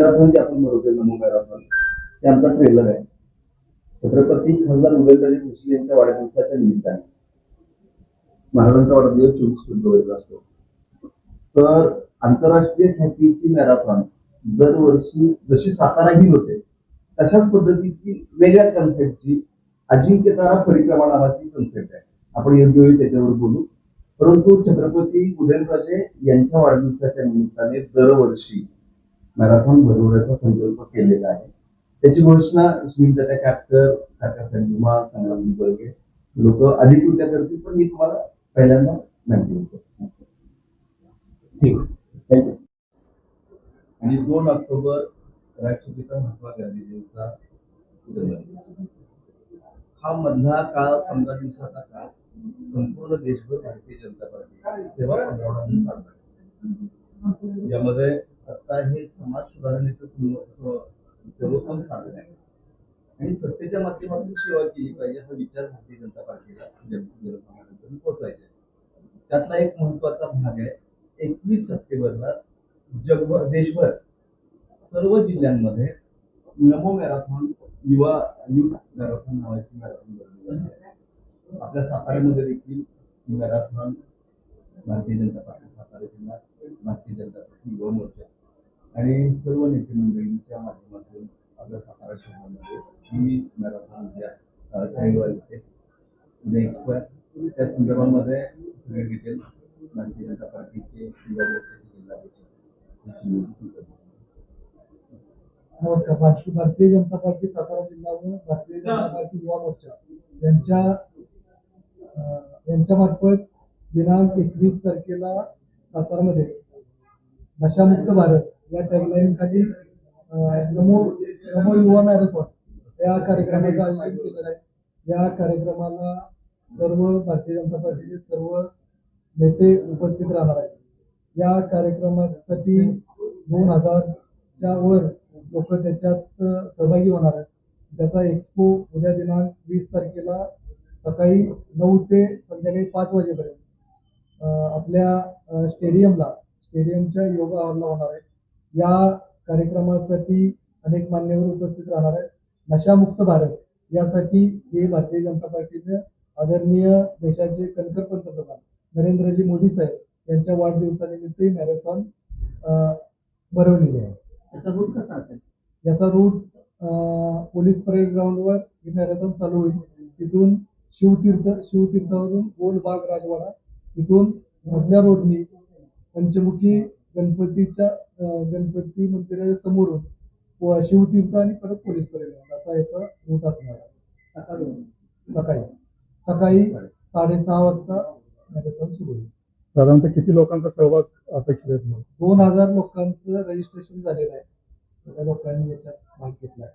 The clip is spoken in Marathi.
मॅरेथॉन बरोबर नमो मॅरेथॉन ते आमचा ट्रेलर आहे. छत्रपती खासदार उदयनराजे भोसले यांच्या वाढदिवसाच्या निमित्ताने. महाराजांचा वाढदिवस चोवीस फेब्रुवारीला असतो. तर आंतरराष्ट्रीय ख्यातीची मॅरेथॉन दरवर्षी जशी सातारा ही होते तशाच पद्धतीची वेगळ्या कन्सेप्टची अजिंक्यतारा परिक्रमा नावाची कन्सेप्ट आहे. आपण योग्य वेळी त्याच्यावर बोलू. परंतु छत्रपती उदयनराजे यांच्या वाढदिवसाच्या निमित्ताने दरवर्षी मॅरेथॉन भरवण्याचा संकल्प केलेला आहे. त्याची घोषणा सुनील कॅप्टर काका संजुमा संग्राम बर्गे लोक अधिकृत्या करतील पण मी तुम्हाला पहिल्यांदा माहिती देतो ठीक थँक्यू आणि दोन ऑक्टोबर राष्ट्रपिता महात्मा गांधीजींचा जन्मदिवस. हा मधला काळ पंधरा दिवसाचा काळ संपूर्ण देशभर भारतीय जनता पार्टी सेवा म्हणून साजरा. यामध्ये सत्ता हे समाज सुधारणेचं सर्वोत्तम साधन आहे. आणि सत्तेच्या माध्यमातून सेवा केली पाहिजे हा विचार भारतीय जनता पार्टीला पोहोचवायचे पोहोचवायचा त्यातला एक महत्त्वाचा भाग आहे एकवीस सप्टेंबरला जगभर देशभर सर्व जिल्ह्यांमध्ये नमो मॅरेथॉन युवा युथ मॅरेथॉन नावाची मॅरेथॉन भरली आपल्या साताऱ्यामध्ये देखील marathon marathon Bharatiya Janata party Satara जिल्हा भारतीय जनता पार्टी युवा मोर्चा आणि सर्व नेते मंडळींच्या माध्यमातून आपल्या सातारा शहरामध्ये ही मॅरेथॉन उद्या अ, उद्या त्या संदर्भामध्ये सगळे डिटेल्स भारतीय जनता पार्टीचे नमस्कार. भारतीय भारतीय जनता पार्टी सातारा जिल्हा व भारतीय जनता पार्टी युवा मोर्चा यांच्या अं, यांच्यामार्फत दिनांक एकवीस तारखेला सातारामध्ये नशामुक्त भारत या टॅगलाईन खाली नमो नमो युवा मॅरेथॉन या कार्यक्रमाचं आयोजन केलेलं आहे. या कार्यक्रमाला सर्व भारतीय जनता पार्टीचे सर्व नेते उपस्थित राहणार आहेत. या कार्यक्रमासाठी दोन हजारच्या वर लोक त्याच्यात सहभागी होणार आहेत. त्याचा एक्सपो उद्या दिनांक वीस तारखेला सकाळी नऊ ते संध्याकाळी पाच वाजेपर्यंत आपल्या स्टेडियमला स्टेडियमच्या योगा हॉलला होणार आहे. या कार्यक्रमासाठी अनेक मान्यवर उपस्थित राहणार आहेत. नशामुक्त भारत यासाठी हे भारतीय जनता पार्टीने आदरणीय देशाचे कणखर पंतप्रधान नरेंद्रजी मोदी साहेब यांच्या वाढदिवसानिमित्त ही मॅरेथॉन भरवलेली आहे. त्याचा रूट कसा असेल? याचा रूट पोलीस परेड ग्राउंडवर ही मॅरेथॉन चालू होईल. तिथून शिवतीर्थ शिवतीर्थावरून गोलबाग राजवाडा. तिथून मधल्या रोडनी पंचमुखी गणपतीच्या गणपती मंदिराच्या समोरून शिवतीर्थ आणि परत पोलीस ग्राउंड असा याचा रूट असणार आहे. सकाळी. सकाळी. साडेसहा वाजता मॅरेथॉन सुरू होईल. साधारणतः किती लोकांचा सहभाग अपेक्षित आहे दोन हजार लोकांचं रजिस्ट्रेशन झालेलं आहे. सगळ्या लोकांनी याच्यात भाग घेतला आहे.